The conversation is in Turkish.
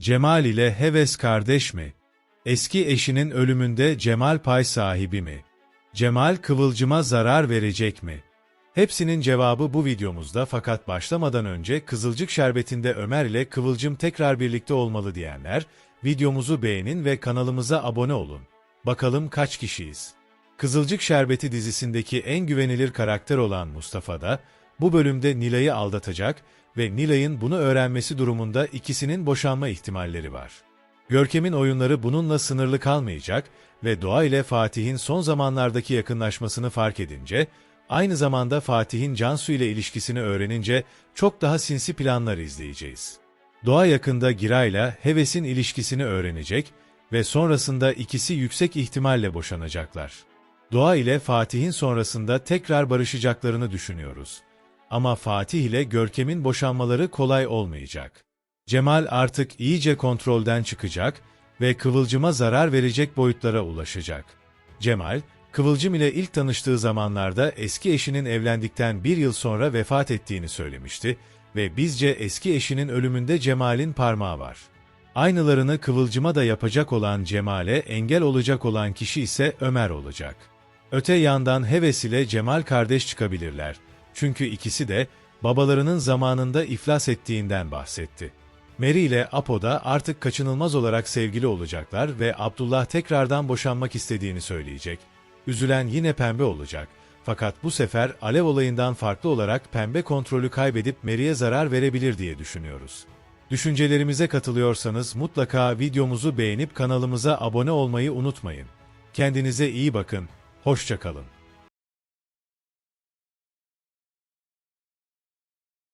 Cemal ile Heves kardeş mi? Eski eşinin ölümünde Cemal pay sahibi mi? Cemal Kıvılcım'a zarar verecek mi? Hepsinin cevabı bu videomuzda fakat başlamadan önce Kızılcık Şerbeti'nde Ömer ile Kıvılcım tekrar birlikte olmalı diyenler, videomuzu beğenin ve kanalımıza abone olun. Bakalım kaç kişiyiz? Kızılcık Şerbeti dizisindeki en güvenilir karakter olan Mustafa da, bu bölümde Nilay'ı aldatacak ve Nilay'ın bunu öğrenmesi durumunda ikisinin boşanma ihtimalleri var. Görkem'in oyunları bununla sınırlı kalmayacak ve Doğa ile Fatih'in son zamanlardaki yakınlaşmasını fark edince, aynı zamanda Fatih'in Cansu ile ilişkisini öğrenince çok daha sinsi planlar izleyeceğiz. Doğa yakında Giray'la Heves'in ilişkisini öğrenecek ve sonrasında ikisi yüksek ihtimalle boşanacaklar. Doğa ile Fatih'in sonrasında tekrar barışacaklarını düşünüyoruz. Ama Fatih ile Görkem'in boşanmaları kolay olmayacak. Cemal artık iyice kontrolden çıkacak ve Kıvılcım'a zarar verecek boyutlara ulaşacak. Cemal, Kıvılcım ile ilk tanıştığı zamanlarda eski eşinin evlendikten bir yıl sonra vefat ettiğini söylemişti ve bizce eski eşinin ölümünde Cemal'in parmağı var. Aynılarını Kıvılcım'a da yapacak olan Cemal'e engel olacak olan kişi ise Ömer olacak. Öte yandan Heves ile Cemal kardeş çıkabilirler. Çünkü ikisi de babalarının zamanında iflas ettiğinden bahsetti. Mary ile Apo da artık kaçınılmaz olarak sevgili olacaklar ve Abdullah tekrardan boşanmak istediğini söyleyecek. Üzülen yine Pembe olacak. Fakat bu sefer Alev olayından farklı olarak Pembe kontrolü kaybedip Mary'e zarar verebilir diye düşünüyoruz. Düşüncelerimize katılıyorsanız mutlaka videomuzu beğenip kanalımıza abone olmayı unutmayın. Kendinize iyi bakın, hoşçakalın.